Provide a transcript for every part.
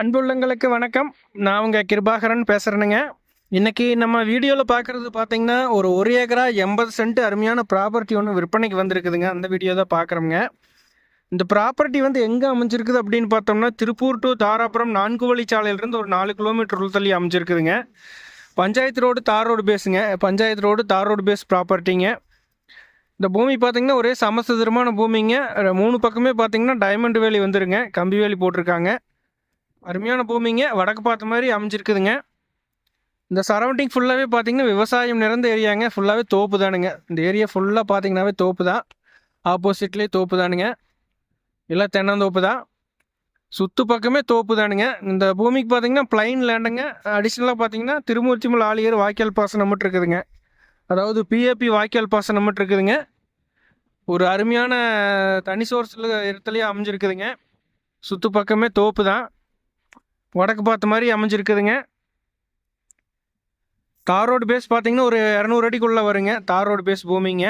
அன்புள்ளங்களுக்கு வணக்கம். நான் உங்கள் கிருபாகரன் பேசுகிறேனுங்க இன்றைக்கி நம்ம வீடியோவில் பார்க்குறது பார்த்திங்கன்னா ஒரு ஒரு ஏக்கரா எண்பது சென்ட் அருமையான ப்ராப்பர்ட்டி ஒன்று விற்பனைக்கு வந்திருக்குதுங்க. அந்த வீடியோ தான் பார்க்குறோங்க இந்த ப்ராப்பர்ட்டி வந்து எங்கே அமைஞ்சிருக்குது அப்படின்னு பார்த்தோம்னா திருப்பூர் டு தாராபுரம் நான்கு வழிச்சாலையிலேருந்து ஒரு நாலு கிலோமீட்டர் உள்ள தள்ளி அமைஞ்சிருக்குதுங்க. பஞ்சாயத்து ரோடு தார் road பேஸுங்க panchayat road tar road base ப்ராப்பர்ட்டிங்க இந்த பூமி பார்த்தீங்கன்னா ஒரே சமசதுரமான பூமிங்க. மூணு பக்கமே பார்த்தீங்கன்னா டைமண்ட் வேலி வந்துருங்க. கம்பி வேலி போட்டிருக்காங்க. அருமையான பூமிங்க. வடக்கு பார்த்த மாதிரி அமைஞ்சிருக்குதுங்க. இந்த சரௌண்டிங் ஃபுல்லாகவே பார்த்தீங்கன்னா விவசாயம் நிறைந்த ஏரியாங்க ஃபுல்லாகவே தோப்பு தானுங்க. இந்த ஏரியா ஃபுல்லாக பார்த்தீங்கன்னாவே தோப்பு தான். ஆப்போசிட்லேயே தோப்பு தானுங்க. எல்லாம் தென்னந்தோப்பு தான். சுற்று பக்கமே தோப்பு தானுங்க. இந்த பூமிக்கு பார்த்தீங்கன்னா பிளைன் லேண்டுங்க அடிஷ்னலாக பார்த்தீங்கன்னா திருமூர்த்திமல் ஆளியர் வாய்க்கால் பாசனம் மட்டும் இருக்குதுங்க. அதாவது பிஏபி வாய்க்கால் பாசனம் மட்டும் இருக்குதுங்க. ஒரு அருமையான தனி சோர்ஸில் இடத்துலையே அமைஞ்சிருக்குதுங்க. சுற்று பக்கமே தோப்பு தான். வடக்கு பார்த்த மாதிரி அமைஞ்சிருக்குதுங்க. தார் ரோடு பேஸ் பார்த்தீங்கன்னா ஒரு இரநூறு அடிக்குள்ளே வருங்க. தார் ரோடு பேஸ் பூமிங்க.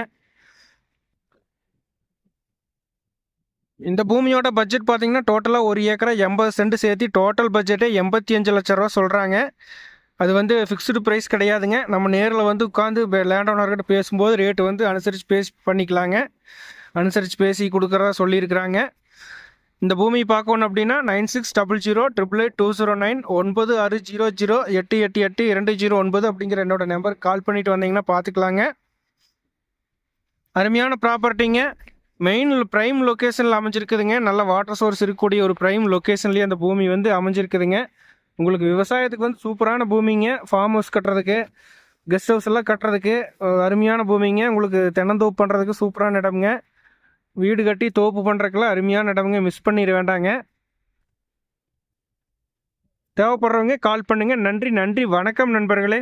இந்த பூமியோட பட்ஜெட் பார்த்தீங்கன்னா டோட்டலாக ஒரு ஏக்கரா எண்பது சென்ட் சேர்த்து டோட்டல் பட்ஜெட்டே எண்பத்தி அஞ்சு லட்ச ரூபா சொல்கிறாங்க அது வந்து ஃபிக்ஸ்டு ப்ரைஸ் கிடையாதுங்க. நம்ம நேரில் வந்து உட்காந்து லேண்ட் ஓனர்கிட்ட பேசும்போது ரேட்டு வந்து அனுசரித்து பேசி பண்ணிக்கலாங்க. அனுசரித்து பேசி கொடுக்குறதா சொல்லியிருக்கிறாங்க. இந்த பூமி பார்க்கணும் அப்படின்னா nine six double zero triple eight two zero nine ஒன்பது ஆறு ஜீரோ ஜீரோ எட்டு எட்டு எட்டு இரண்டு ஜீரோ ஒன்பது அப்படிங்கிற என்னோட நம்பர் கால் பண்ணிட்டு வந்தீங்கன்னா பார்த்துக்கலாங்க. அருமையான ப்ராப்பர்ட்டிங்க மெயின் ப்ரைம் லொக்கேஷனில் அமைஞ்சிருக்குதுங்க. நல்ல வாட்டர் சோர்ஸ் இருக்கக்கூடிய ஒரு ப்ரைம் லொக்கேஷன்லேயே அந்த பூமி வந்து அமைஞ்சிருக்குதுங்க. உங்களுக்கு விவசாயத்துக்கு வந்து சூப்பரான பூமிங்க. ஃபார்ம் ஹவுஸ் கட்டுறதுக்கு கெஸ்ட் ஹவுஸ் எல்லாம் கட்டுறதுக்கு அருமையான பூமிங்க. உங்களுக்கு தென்னந்தோப்பு பண்ணுறதுக்கு சூப்பரான இடம்ங்க. வீடு கட்டி தோப்பு பண்ணுறதுக்கெல்லாம் அருமையான இடம்ங்க. மிஸ் பண்ணிட வேண்டாங்க. தேவைப்படுறவங்க கால் பண்ணுங்கள் நன்றி நன்றி. வணக்கம் நண்பர்களே.